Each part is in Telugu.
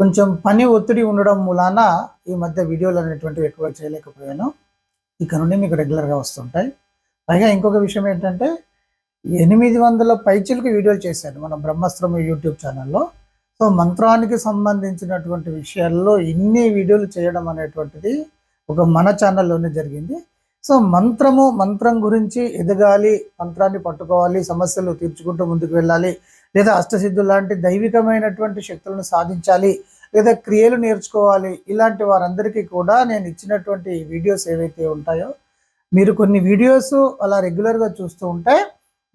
కొంచెం పని ఒత్తిడి ఉండడం మూలాన ఈ మధ్య వీడియోలు అనేటువంటివి ఎక్కువ చేయలేకపోయాను. ఇక నుండి మీకు రెగ్యులర్గా వస్తుంటాయి. పైగా ఇంకొక విషయం ఏంటంటే ఎనిమిది వందల పైచిలకు వీడియోలు చేశాను మన బ్రహ్మస్త్రం యూట్యూబ్ ఛానల్లో. సో మంత్రానికి సంబంధించినటువంటి విషయాల్లో ఇన్ని వీడియోలు చేయడం అనేటువంటిది ఒక మన ఛానల్లోనే జరిగింది. సో మంత్రము మంత్రం గురించి ఎదగాలి మంత్రాన్ని పట్టుకోవాలి సమస్యలు తీర్చుకుంటూ ముందుకు వెళ్ళాలి లేదా అష్టసిద్ధులు లాంటి దైవికమైనటువంటి శక్తులను సాధించాలి లేదా క్రియలు నేర్చుకోవాలి ఇలాంటి వారందరికీ కూడా నేను ఇచ్చినటువంటి వీడియోస్ ఏవైతే ఉంటాయో మీరు కొన్ని వీడియోస్ అలా రెగ్యులర్గా చూస్తూ ఉంటే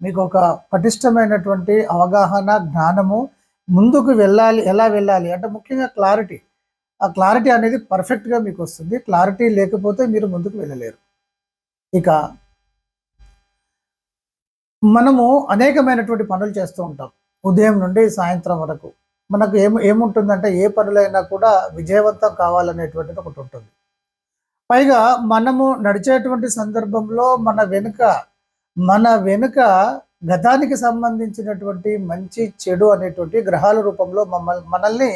మీకు ఒక పటిష్టమైనటువంటి అవగాహన జ్ఞానము ముందుకు వెళ్ళాలి ఎలా వెళ్ళాలి అంటే ముఖ్యంగా క్లారిటీ. ఆ క్లారిటీ అనేది పర్ఫెక్ట్గా మీకు వస్తుంది క్లారిటీ లేకపోతే మీరు ముందుకు వెళ్ళలేరు. ఇక మనము అనేకమైనటువంటి పనులు చేస్తూ ఉంటాం. ఉదయం నుండి సాయంత్రం వరకు. మనకు ఏం ఏముంటుందంటే ఏ పనులైనా కూడా విజయవంతం కావాలనేటువంటిది ఒకటి ఉంటుంది. పైగా మనము నడిచేటువంటి సందర్భంలో మన వెనుక మన వెనుక గతానికి సంబంధించినటువంటి మంచి చెడు అనేటువంటి గ్రహాల రూపంలో మమ్మల్ని మనల్ని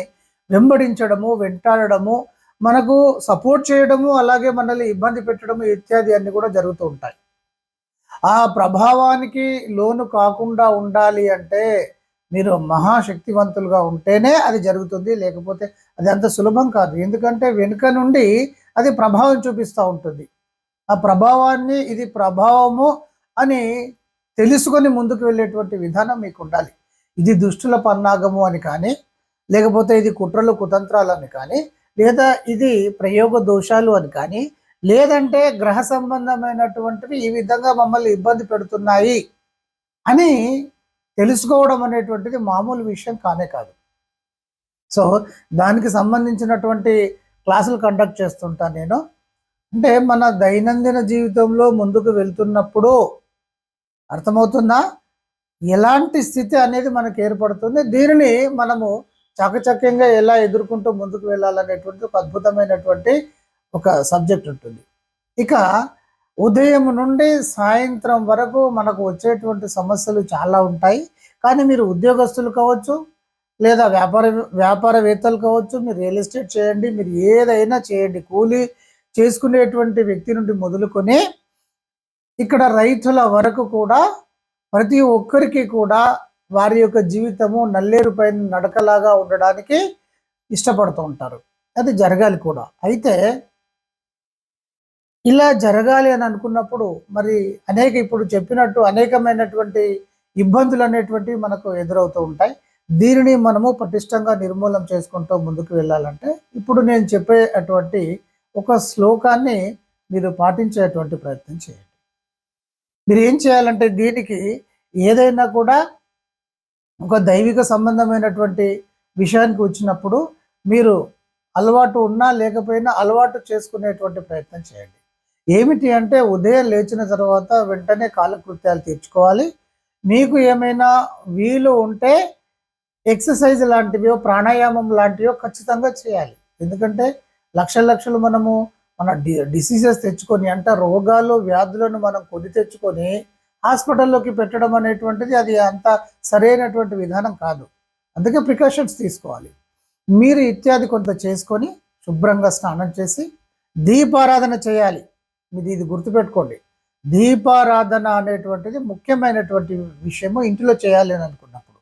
వెంబడించడము వెంటాడడము మనకు సపోర్ట్ చేయడము అలాగే మనల్ని ఇబ్బంది పెట్టడము ఇత్యాది అన్నీ కూడా జరుగుతూ ఉంటాయి. ఆ ప్రభావానికి లోను కాకుండా ఉండాలి అంటే మీరు మహాశక్తివంతులుగా ఉంటేనే అది జరుగుతుంది లేకపోతే అది అంత సులభం కాదు. ఎందుకంటే వెనుక నుండి అది ప్రభావం చూపిస్తూ ఉంటుంది. ఆ ప్రభావాన్ని ఇది ప్రభావము అని తెలుసుకొని ముందుకు వెళ్ళేటువంటి విధానం మీకు ఉండాలి. ఇది దుష్టుల పన్నాగము అని కానీ లేకపోతే ఇది కుట్రలు కుతంత్రాలు అని కానీ లేదా ఇది ప్రయోగ దోషాలు అని కానీ లేదంటే గ్రహ సంబంధమైనటువంటివి ఈ విధంగా మమ్మల్ని ఇబ్బంది పెడుతున్నాయి అని తెలుసుకోవడం అనేటువంటిది మామూలు విషయం కానే కాదు. సో దానికి సంబంధించినటువంటి క్లాసులు కండక్ట్ చేస్తుంటాను నేను. అంటే మన దైనందిన జీవితంలో ముందుకు వెళ్తున్నప్పుడు అర్థమవుతుందా? ఎలాంటి స్థితి అనేది మనకు ఏర్పడుతుంది? దీనిని మనము చాకచక్యంగా ఎలా ఎదుర్కొంటూ ముందుకు వెళ్ళాలనేటువంటి ఒక అద్భుతమైనటువంటి ఒక సబ్జెక్ట్ ఉంటుంది. ఇక ఉదయం నుండి సాయంత్రం వరకు మనకు వచ్చేటువంటి సమస్యలు చాలా ఉంటాయి. కానీ మీరు ఉద్యోగస్తులు కావచ్చు లేదా వ్యాపార వ్యాపారవేత్తలు కావచ్చు మీరు రియల్ ఎస్టేట్ చేయండి మీరు ఏదైనా చేయండి. కూలీ చేసుకునేటువంటి వ్యక్తి నుండి మొదలుకొని ఇక్కడ రైతుల వరకు కూడా ప్రతి ఒక్కరికి కూడా వారి యొక్క జీవితము నల్లేరు పైన నడకలాగా ఉండడానికి ఇష్టపడుతూ ఉంటారు. అది జరగాలి కూడా. అయితే ఇలా జరగాలి అని అనుకున్నప్పుడు మరి అనేక ఇప్పుడు చెప్పినట్టు అనేకమైనటువంటి ఇబ్బందులు అనేటువంటివి మనకు ఎదురవుతూ ఉంటాయి. దీనిని మనము పటిష్టంగా నిర్మూలన చేసుకుంటూ ముందుకు వెళ్ళాలంటే ఇప్పుడు నేను చెప్పేటువంటి ఒక శ్లోకాన్ని మీరు పాటించేటువంటి ప్రయత్నం చేయండి. మీరు ఏం చేయాలంటే దీనికి ఏదైనా కూడా ఒక దైవిక సంబంధమైనటువంటి విషయానికి వచ్చినప్పుడు మీరు అలవాటు ఉన్నా లేకపోయినా అలవాటు చేసుకునేటువంటి ప్రయత్నం చేయండి. ఏమిటి అంటే ఉదయం లేచిన తర్వాత వెంటనే కాలకృత్యాలు తీర్చుకోవాలి. మీకు ఏమైనా వీలు ఉంటే ఎక్సర్సైజ్ లాంటివో ప్రాణాయామం లాంటివో ఖచ్చితంగా చేయాలి. ఎందుకంటే లక్షల లక్షలు మనము మన డిసీజెస్ తెచ్చుకొని అంటే రోగాలు వ్యాధులను మనం కొని తెచ్చుకొని హాస్పిటల్లోకి పెట్టడం అనేటువంటిది అది అంత సరైనటువంటి విధానం కాదు. అందుకే ప్రికాషన్స్ తీసుకోవాలి. మీరు ఇత్యాది కొంత చేసుకొని శుభ్రంగా స్నానం చేసి దీపారాధన చేయాలి. మీది ఇది గుర్తుపెట్టుకోండి. దీపారాధన అనేటువంటిది ముఖ్యమైనటువంటి విషయము ఇంటిలో చేయాలి అని అనుకున్నప్పుడు.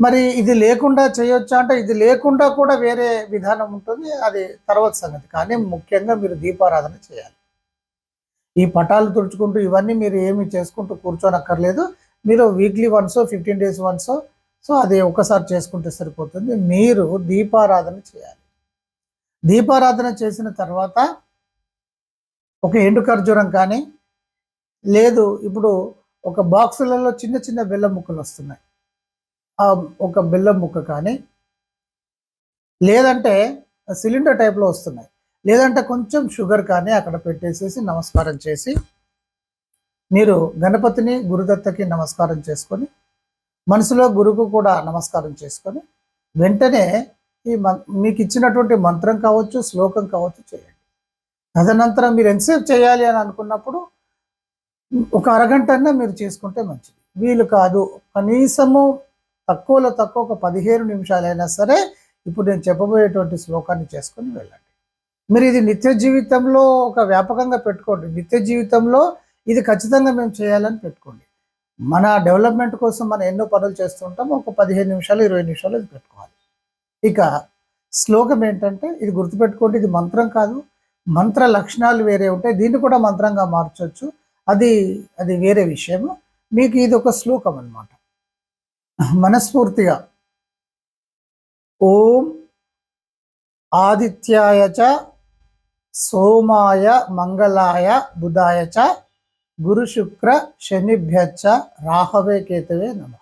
మరి ఇది లేకుండా చేయొచ్చా అంటే ఇది లేకుండా కూడా వేరే విధానం ఉంటుంది. అది తర్వాత సంగతి. కానీ ముఖ్యంగా మీరు దీపారాధన చేయాలి. ఈ పటాలు తుడుచుకుంటూ ఇవన్నీ మీరు ఏమి చేసుకుంటూ కూర్చోనక్కర్లేదు. మీరు weekly once fifteen days once so అది ఒకసారి చేసుకుంటే సరిపోతుంది. మీరు దీపారాధన చేయాలి. దీపారాధన చేసిన తర్వాత ఒక ఎండు ఖర్జూరం కానీ లేదు ఇప్పుడు ఒక బాక్సులలో చిన్న చిన్న బెల్లం ముక్కలు వస్తున్నాయి. ఆ ఒక బెల్లం ముక్క కానీ లేదంటే సిలిండర్ టైప్లో వస్తున్నాయి. లేదంటే కొంచెం షుగర్ కానీ అక్కడ పెట్టేసేసి నమస్కారం చేసి మీరు గణపతిని గురుదత్తకి నమస్కారం చేసుకొని మనసులో గురుకు కూడా నమస్కారం చేసుకొని వెంటనే ఈ మం- మీకు ఇచ్చినటువంటి మంత్రం కావచ్చు శ్లోకం కావచ్చు చేయండి. తదనంతరం మీరు ఎంతసేపు చేయాలి అని అనుకున్నప్పుడు ఒక అరగంట అన్నా మీరు చేసుకుంటే మంచిది. వీలు కాదు. కనీసము తక్కువలో తక్కువ ఒక పదిహేను నిమిషాలైనా సరే ఇప్పుడు నేను చెప్పబోయేటువంటి శ్లోకాన్ని చేసుకొని వెళ్ళండి. మీరు ఇది నిత్య జీవితంలో ఒక వ్యాపకంగా పెట్టుకోండి. నిత్య జీవితంలో ఇది ఖచ్చితంగా మేము చేయాలని పెట్టుకోండి. మన డెవలప్మెంట్ కోసం మనం ఎన్నో పనులు చేస్తుంటాం ఒక పదిహేను నిమిషాలు ఇరవై నిమిషాలు ఇది పెట్టుకోవాలి. ఇక శ్లోకం ఏంటంటే ఇది గుర్తుపెట్టుకోండి ఇది మంత్రం కాదు. మంత్ర లక్షణాలు వేరే ఉంటాయి. దీన్ని కూడా మంత్రంగా మార్చవచ్చు అది అది వేరే విషయము మీకు ఇది ఒక శ్లోకం అన్నమాట. మనస్ఫూర్తిగా. ఓం ఆదిత్యాయ చ సోమాయ మంగళాయ బుధాయ చ గురు శుక్ర శనిభ్యచ్చ రాహవే కేతవే నమ.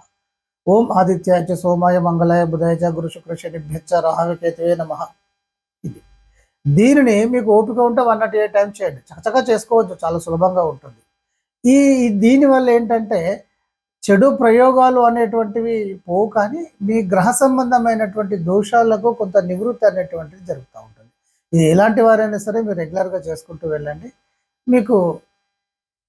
ఓం ఆదిత్యాయ చ సోమాయ మంగళాయ బుధాయ చ గురు శుక్ర శనిభ్యచ్చ రాహవే కేతవే నమ. ఇది. దీనిని మీకు ఓపిక ఉంటే వన్ నాట్ ఎయిట్ టైం చేయండి. చక్కగా చేసుకోవచ్చు. చాలా సులభంగా ఉంటుంది. ఈ దీనివల్ల ఏంటంటే చెడు ప్రయోగాలు అనేటువంటివి పోవు కానీ మీ గ్రహ సంబంధమైనటువంటి దోషాలకు కొంత నివృత్తి అనేటువంటిది జరుగుతూ ఉంటుంది. ఇది ఎలాంటి వారైనా సరే మీరు రెగ్యులర్గా చేసుకుంటూ వెళ్ళండి. మీకు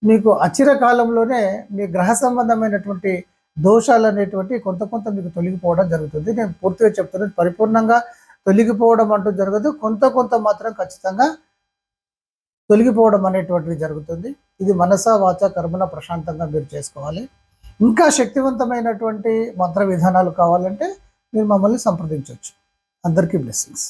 మీకు అచిర కాలంలోనే మీ గ్రహ సంబంధమైనటువంటి దోషాలు అనేటువంటి కొంత కొంత మీకు తొలగిపోవడం జరుగుతుంది. నేను పూర్తిగా చెప్తున్నాను పరిపూర్ణంగా తొలగిపోవడం అంటూ జరగదు. కొంత కొంత మాత్రం ఖచ్చితంగా తొలగిపోవడం అనేటువంటిది జరుగుతుంది. ఇది మనస వాచ కర్మన ప్రశాంతంగా మీరు చేసుకోవాలి. ఇంకా శక్తివంతమైనటువంటి మంత్ర విధానాలు కావాలంటే మీరు మమ్మల్ని సంప్రదించవచ్చు. అందరికీ బ్లెస్సింగ్స్.